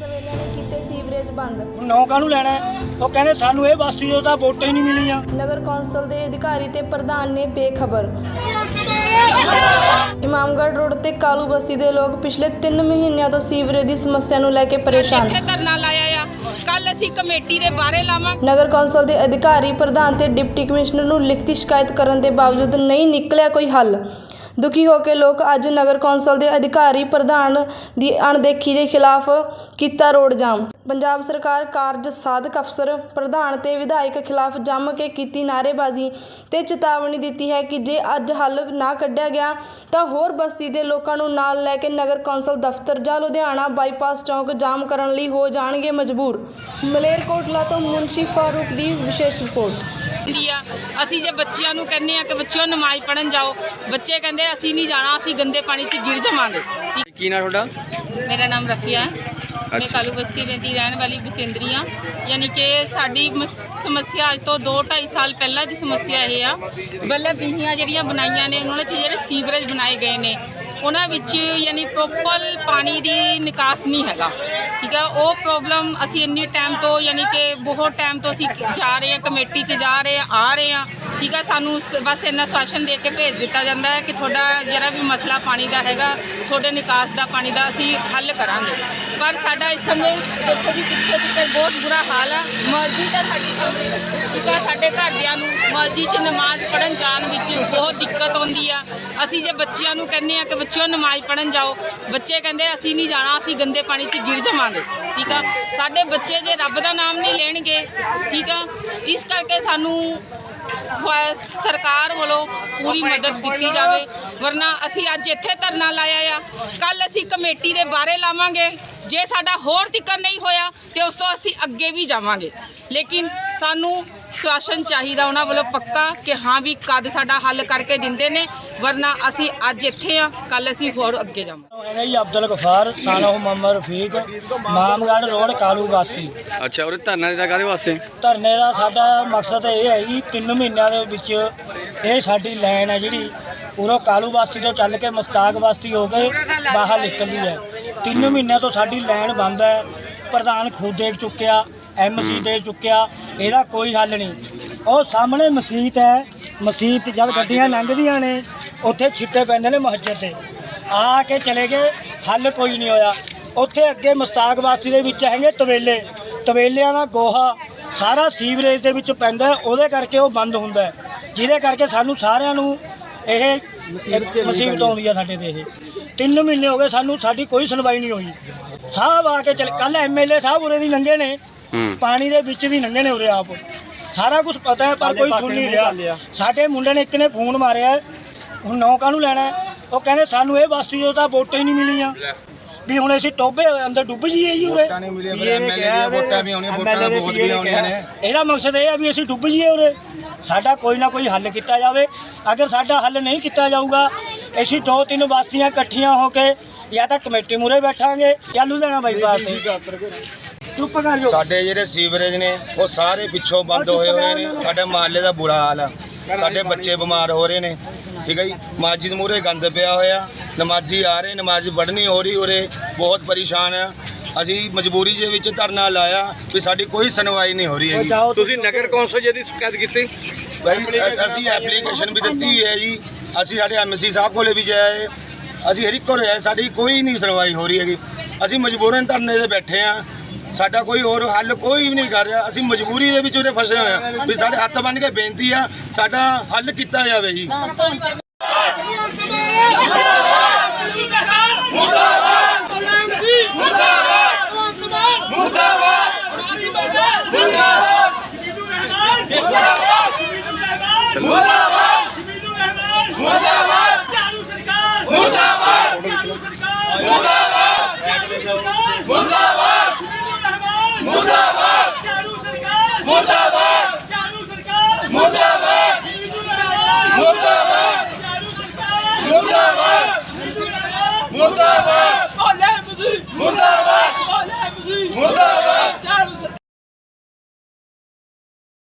ਤੇ ਸੀਵਰੇਜ ਬੰਦ। ਨੌਕਾ ਨੂੰ ਲੈਣਾ ਹੈ। ਉਹ ਕਹਿੰਦੇ ਸਾਨੂੰ ਇਹ ਬਸਤੀ ਤੋਂ ਤਾਂ ਵੋਟਾਂ ਹੀ ਨਹੀਂ ਮਿਲੀਆਂ। ਨਗਰ ਕੌਂਸਲ ਦੇ ਅਧਿਕਾਰੀ ਤੇ ਪ੍ਰਧਾਨ ਨੇ ਬੇਖਬਰ। ਇਮਾਮਗੜ੍ਹ ਰੋਡ ਤੇ ਕਾਲੂ ਬਸਤੀ ਦੇ ਲੋਕ ਪਿਛਲੇ 3 ਮਹੀਨਿਆਂ ਤੋਂ ਸੀਵਰੇਜ ਦੀ ਸਮੱਸਿਆ ਨੂੰ ਲੈ ਕੇ ਪਰੇਸ਼ਾਨ। ਇੱਥੇ ਧਰਨਾ ਲਾਇਆ ਆ। ਕੱਲ ਅਸੀਂ ਕਮੇਟੀ ਦੇ ਬਾਰੇ ਲਾਵਾਂਗੇ ਨਗਰ ਕੌਂਸਲ ਦੇ ਅਧਿਕਾਰੀ ਪ੍ਰਧਾਨ ਤੇ ਡਿਪਟੀ ਕਮਿਸ਼ਨਰ ਨੂੰ ਲਿਖਤੀ ਸ਼ਿਕਾਇਤ ਕਰਨ ਦੇ ਬਾਵਜੂਦ ਨਹੀਂ ਨਿਕਲਿਆ ਕੋਈ ਹੱਲ। ਦੁਖੀ ਹੋ ਕੇ ਲੋਕ ਅੱਜ ਨਗਰ ਕੌਂਸਲ ਦੇ ਅਧਿਕਾਰੀ ਪ੍ਰਧਾਨ ਦੀ ਅਣਦੇਖੀ ਦੇ ਖਿਲਾਫ ਕੀਤਾ ਰੋਡ ਜਾਮ। ਪੰਜਾਬ ਸਰਕਾਰ ਕਾਰਜ ਸਾਧਕ ਅਫਸਰ, ਪ੍ਰਧਾਨ ਤੇ ਵਿਧਾਇਕ ਖਿਲਾਫ ਜੰਮ ਕੇ ਕੀਤੀ ਨਾਅਰੇਬਾਜ਼ੀ ਤੇ ਚੇਤਾਵਨੀ ਦਿੱਤੀ ਹੈ ਕਿ ਜੇ ਅੱਜ ਹੱਲ ਨਾ ਕੱਢਿਆ ਗਿਆ ਤਾਂ ਹੋਰ ਬਸਤੀ ਦੇ ਲੋਕਾਂ ਨੂੰ ਨਾਲ ਲੈ ਕੇ ਨਗਰ ਕੌਂਸਲ ਦਫ਼ਤਰ ਜਾਂ ਲੁਧਿਆਣਾ ਬਾਈਪਾਸ ਚੌਕ ਜਾਮ ਕਰਨ ਲਈ ਹੋ ਜਾਣਗੇ ਮਜਬੂਰ। ਮਲੇਰਕੋਟਲਾ ਤੋਂ ਮੁਨਸ਼ੀ ਫਾਰੂਕ ਦੀ ਵਿਸ਼ੇਸ਼ ਰਿਪੋਰਟ। ਹੁੰਦੀ ਆ। ਅਸੀਂ ਜੇ ਬੱਚਿਆਂ ਨੂੰ ਕਹਿੰਨੇ ਆ ਕਿ ਬੱਚਿਓ ਨਮਾਜ਼ ਪੜਨ ਜਾਓ ਬੱਚੇ ਕਹਿੰਦੇ ਅਸੀਂ ਨਹੀਂ ਜਾਣਾ ਅਸੀਂ ਗੰਦੇ ਪਾਣੀ 'ਚ ਗਿਰ ਜਾਵਾਂਗੇ। ਕੀ ਨਾ ਤੁਹਾਡਾ? ਮੇਰਾ ਨਾਮ ਰਫੀਆ ਹੈ। ਮੈਂ ਅੱਛਾ। ਕਾਲੂ ਬਸਤੀ ਰਹਿੰਦੀ ਰਹਿਣ ਵਾਲੀ ਬਸਿੰਦਰੀ ਹਾਂ। ਯਾਨੀ ਕਿ ਸਾਡੀ ਮਸ- ਸਮੱਸਿਆ ਅੱਜ ਤੋਂ 2 2.5 ਸਾਲ ਪਹਿਲਾਂ ਦੀ ਸਮੱਸਿਆ ਇਹ ਆ। ਬੱਲੇ ਬੀਹੀਆਂ ਜਿਹੜੀਆਂ ਬਣਾਈਆਂ ਨੇ ਉਹਨਾਂ 'ਚ ਜਿਹੜੇ ਸੀਵਰੇਜ ਬਣਾਏ ਗਏ ਨੇ ਉਹਨਾਂ ਵਿੱਚ ਯਾਨੀ ਪ੍ਰੋਪਰ ਪਾਣੀ ਦੀ ਨਿਕਾਸ ਨਹੀਂ ਹੈਗਾ, ਠੀਕ ਹੈ? ਉਹ ਪ੍ਰੋਬਲਮ ਅਸੀਂ ਇੰਨੀ ਟਾਈਮ ਤੋਂ ਯਾਨੀ ਕਿ ਬਹੁਤ ਟਾਈਮ ਤੋਂ ਅਸੀਂ ਜਾ ਰਹੇ ਹਾਂ, ਕਮੇਟੀ 'ਚ ਜਾ ਰਹੇ ਹਾਂ, ਆ ਰਹੇ ਹਾਂ, ਠੀਕ ਹੈ? ਸਾਨੂੰ ਸ- ਬਸ ਇੰਨਾ ਸ਼ਾਸਨ ਦੇ ਕੇ ਭੇਜ ਦਿੱਤਾ ਜਾਂਦਾ ਹੈ ਕਿ ਤੁਹਾਡਾ ਜਿਹੜਾ ਵੀ ਮਸਲਾ ਪਾਣੀ ਦਾ ਹੈਗਾ, ਤੁਹਾਡੇ ਨਿਕਾਸ ਦਾ ਪਾਣੀ ਦਾ ਅਸੀਂ ਹੱਲ ਕਰਾਂਗੇ। ਪਰ ਸਾਡਾ ਇਸ ਸਮੇਂ ਦੇਖੋ ਜੀ, ਪਿੱਛੇ ਤੱਕ ਬਹੁਤ ਬੁਰਾ ਹਾਲ ਆ। ਮਸਜਿਦ ਦਾ ਸਾਡੀ ਸਾਹਮਣੇ ਠੀਕ ਹੈ? ਸਾਡੇ ਘਰਦਿਆਂ ਨੂੰ ਮਸਜਿਦ 'ਚ ਨਮਾਜ਼ ਪੜਨ ਜਾਣ ਵਿੱਚ ਬਹੁਤ ਦਿੱਕਤ ਆਉਂਦੀ ਆ। ਅਸੀਂ ਜੇ ਬੱਚਿਆਂ ਨੂੰ ਕਹਿੰਨੇ ਆ ਕਿ ਬੱਚਿਓ ਨਮਾਜ਼ ਪੜਨ ਜਾਓ, ਬੱਚੇ ਕਹਿੰਦੇ ਅਸੀਂ ਨਹੀਂ ਜਾਣਾ, ਅਸੀਂ ਗੰਦੇ ਪਾਣੀ 'ਚ ਗਿਰ ਜਾਵਾਂਗੇ। ਠੀਕ ਆ? ਸਾਡੇ ਬੱਚੇ ਜੇ ਰੱਬ ਦਾ ਨਾਮ ਨਹੀਂ ਲੈਣਗੇ, ਠੀਕ ਆ? ਇਸ ਕਰਕੇ ਸਾਨੂੰ ਸਵੈ- ਸਰਕਾਰ ਵੱਲੋਂ ਪੂਰੀ ਮਦਦ ਦਿੱਤੀ ਜਾਵੇ। ਵਰਨਾ ਅਸੀਂ ਅੱਜ ਇੱਥੇ ਧਰਨਾ ਲਾਇਆ ਆ। ਕੱਲ ਅਸੀਂ ਕਮੇਟੀ ਦੇ ਬਾਰੇ ਲਾਵਾਂਗੇ। ਜੇ ਸਾਡਾ ਹੋਰ ਤਿੱਕਰ ਨਹੀਂ ਹੋਇਆ, ਤੇ ਉਸ ਤੋਂ ਅਸੀਂ ਅੱਗੇ ਵੀ ਜਾਵਾਂਗੇ। ਲੇਕਿਨ ਸਾਨੂੰ ਸ਼ਾਸਨ ਚਾਹੀਦਾ ਉਹਨਾਂ ਵੱਲੋਂ ਪੱਕਾ ਕਿ ਹਾਂ ਵੀ ਕਦ ਸਾਡਾ ਹੱਲ ਕਰਕੇ ਦਿੰਦੇ ਨੇ ਵਰਨਾ ਅਸੀਂ ਅੱਜ ਇੱਥੇ ਆ ਕੱਲ ਅਸੀਂ ਹੋਰ ਅੱਗੇ ਜਾਵਾਂਗੇ। ਹੈਗਾ ਜੀ ਅਬਦੁਲ ਗਫਾਰ ਸਾਨੋ ਮੁਹੰਮਦ ਰਫੀਕ ਮਾਮਗੜ੍ਹ ਰੋਡ ਕਾਲੂ ਬਾਸੀ ਅੱਛਾ ਉਰੇ ਧਰਨਾ ਦਿੱਤਾ ਕਾਹਦੇ ਵਾਸਤੇ? ਧਰਨੇ ਦਾ ਸਾਡਾ ਮਕਸਦ ਇਹ ਹੈ ਜੀ 3 ਮਹੀਨਿਆਂ ਦੇ ਵਿੱਚ ਇਹ ਸਾਡੀ ਲਾਈਨ ਹੈ ਜਿਹੜੀ ਉਰੋਂ ਕਾਲੂ ਬਸਤੀ ਤੋਂ ਚੱਲ ਕੇ ਮਸਤਾਕ ਬਸਤੀ ਹੋ ਕੇ ਬਾਹਰ ਨਿਕਲਦੀ ਹੈ। 3 ਮਹੀਨਿਆਂ ਤੋਂ ਸਾਡੀ ਲਾਈਨ ਬੰਦ ਹੈ ਪ੍ਰਧਾਨ ਖੁਦ ਦੇਖ ਚੁੱਕਿਆ ਐਮਸੀ ਦੇ ਚੁੱਕਿਆ ਇਹਦਾ ਕੋਈ ਹੱਲ ਨਹੀਂ। ਉਹ ਸਾਹਮਣੇ ਮਸਜਿਦ ਹੈ। ਮਸਜਿਦ ਜਦ ਗੱਡੀਆਂ ਲੰਘਦੀਆਂ ਨੇ ਉੱਥੇ ਛਿੱਟੇ ਪੈਂਦੇ ਨੇ ਮਸਜਿਦ ਤੇ ਆ ਕੇ ਚਲੇ ਗਏ ਹੱਲ ਕੋਈ ਨਹੀਂ ਹੋਇਆ। ਉੱਥੇ ਅੱਗੇ ਮਸਤਾਕ ਬਸਤੀ ਦੇ ਵਿੱਚ ਹੈਗੇ ਤਵੇਲੇ। ਤਵੇਲਿਆਂ ਦਾ ਗੋਹਾ ਸਾਰਾ ਸੀਵਰੇਜ ਦੇ ਵਿੱਚ ਪੈਂਦਾ ਉਹਦੇ ਕਰਕੇ ਉਹ ਬੰਦ ਹੁੰਦਾ ਜਿਹਦੇ ਕਰਕੇ ਸਾਨੂੰ ਸਾਰਿਆਂ ਨੂੰ ਇਹ ਮੁਸੀਬਤ ਆਉਂਦੀ ਆ ਸਾਡੇ ਤੇ ਇਹ। ਤਿੰਨ ਮਹੀਨੇ ਹੋ ਗਏ ਸਾਨੂੰ ਸਾਡੀ ਕੋਈ ਸੁਣਵਾਈ ਨਹੀਂ ਹੋਈ। ਸਾਹਿਬ ਆ ਕੇ ਚਲ ਕੱਲ ਐਮਐਲਏ ਸਾਹਿਬ ਉਰੇ ਦੀ ਲੰਘੇ ਨੇ। ਪਾਣੀ ਦੇ ਵਿੱਚ ਦੀ ਲੰਘੇ ਨੇ ਉਰੇ ਆਪ। ਸਾਰਾ ਕੁਝ ਪਤਾ ਹੈ ਪਰ ਕੋਈ ਸੁਣ ਨਹੀਂ ਰਿਹਾ। ਸਾਡੇ ਮੁੰਡੇ ਨੇ ਇੱਕ ਨੇ ਫੋਨ ਮਾਰਿਆ ਹੁਣ ਨੌਕਾ ਨੂੰ ਲੈਣਾ। ਉਹ ਕਹਿੰਦੇ ਸਾਨੂੰ ਇਹ ਬਸਤੀ ਤੋਂ ਤਾਂ ਵੋਟਾਂ ਹੀ ਨਹੀਂ ਮਿਲੀਆਂ। ਵੀ ਹੁਣ ਅਸੀਂ ਟੋਬੇ ਅੰਦਰ ਡੁੱਬ ਜੀਏ ਜੀ ਉਰੇ। ਵੋਟਾਂ ਨਹੀਂ ਮਿਲੀਆਂ ਫਿਰ ਐਮਐਲਏ ਦੀਆਂ ਵੋਟਾਂ ਵੀ ਆਉਣੀਆਂ ਵੋਟਾਂ ਤਾਂ ਬਹੁਤ ਵੀ ਆਉਣੀਆਂ ਨੇ। ਇਹਦਾ ਮਕਸਦ ਇਹ ਹੈ ਵੀ ਅਸੀਂ ਡੁੱਬ ਜੀਏ ਉਰੇ। ਸਾਡਾ ਕੋਈ ਨਾ ਕੋਈ ਹੱਲ ਕੀਤਾ ਜਾਵੇ। ਅਗਰ ਸਾਡਾ ਹੱਲ ਨਹੀਂ ਕੀਤਾ ਜਾਊਗਾ ਅਸੀਂ ਦੋ ਤਿੰਨ ਬਸਤੀਆਂ ਇਕੱਠੀਆਂ ਹੋ ਕੇ ਜਾਂ ਤਾਂ ਕਮੇਟੀ ਮੂਰੇ ਬੈਠਾਂਗੇ ਜਾਂ ਲੁਧਿਆਣਾ ਬਾਈਪਾਸ ਤੇ। ਚੁੱਪ ਕਰ ਜਾਓ। ਸਾਡੇ ਜਿਹੜੇ ਸੀਵਰੇਜ ਨੇ ਉਹ ਸਾਰੇ ਪਿੱਛੋਂ ਬੰਦ ਹੋਏ ਹੋਏ ਨੇ। ਸਾਡੇ ਮਹੱਲੇ ਦਾ ਬੁਰਾ ਹਾਲ ਆ। ਸਾਡੇ ਬੱਚੇ ਬਿਮਾਰ ਹੋ ਰਹੇ ਨੇ। ਠੀਕ ਹੈ ਜੀ? ਮਸਜਿਦ ਮੂਰੇ ਗੰਦ ਪਿਆ ਹੋਇਆ। ਨਮਾਜ਼ੀ ਆ ਰਹੇ ਨਮਾਜ਼ ਪੜ੍ਹਨੀ ਹੋ ਰਹੀ ਉਰੇ ਬਹੁਤ ਪਰੇਸ਼ਾਨ ਆ। ਅਸੀਂ ਮਜਬੂਰੀ ਦੇ ਵਿੱਚ ਧਰਨਾ ਲਾਇਆ ਵੀ ਸਾਡੀ ਕੋਈ ਸੁਣਵਾਈ ਨਹੀਂ ਹੋ ਰਹੀ ਹੈਗੀ। ਤੁਸੀਂ ਨਗਰ ਕੌਂਸਲ ਜੀ ਦੀ ਸ਼ਿਕਾਇਤ ਕੀਤੀ? ਭਾਈ ਅਸੀਂ ਐਪਲੀਕੇਸ਼ਨ ਵੀ ਦਿੱਤੀ ਹੈ ਜੀ। ਅਸੀਂ ਸਾਡੇ ਐਮਸੀ ਸਾਹਿਬ ਕੋਲੇ ਵੀ ਜਾਏ। ਅਸੀਂ ਹਰ ਇੱਕ ਕੋਲੇ ਸਾਡੀ ਕੋਈ ਨਹੀਂ ਸੁਣਵਾਈ ਹੋ ਰਹੀ ਹੈਗੀ। ਅਸੀਂ ਮਜਬੂਰਨ ਧਰਨੇ ਤੇ ਬੈਠੇ ਆ। ਸਾਡਾ ਕੋਈ ਹੋਰ ਹੱਲ ਕੋਈ ਵੀ ਨਹੀਂ ਕਰ ਰਿਹਾ। ਅਸੀਂ ਮਜਬੂਰੀ ਦੇ ਵਿੱਚ ਉਹਦੇ ਫਸੇ ਹੋਏ ਆ ਵੀ ਸਾਡੇ ਹੱਥ ਬੰਨ ਕੇ ਬੇਨਤੀ ਆ, ਸਾਡਾ ਹੱਲ ਕੀਤਾ ਜਾਵੇ ਜੀ। ਮੁਰਦਾਬਾਦ Murtabak!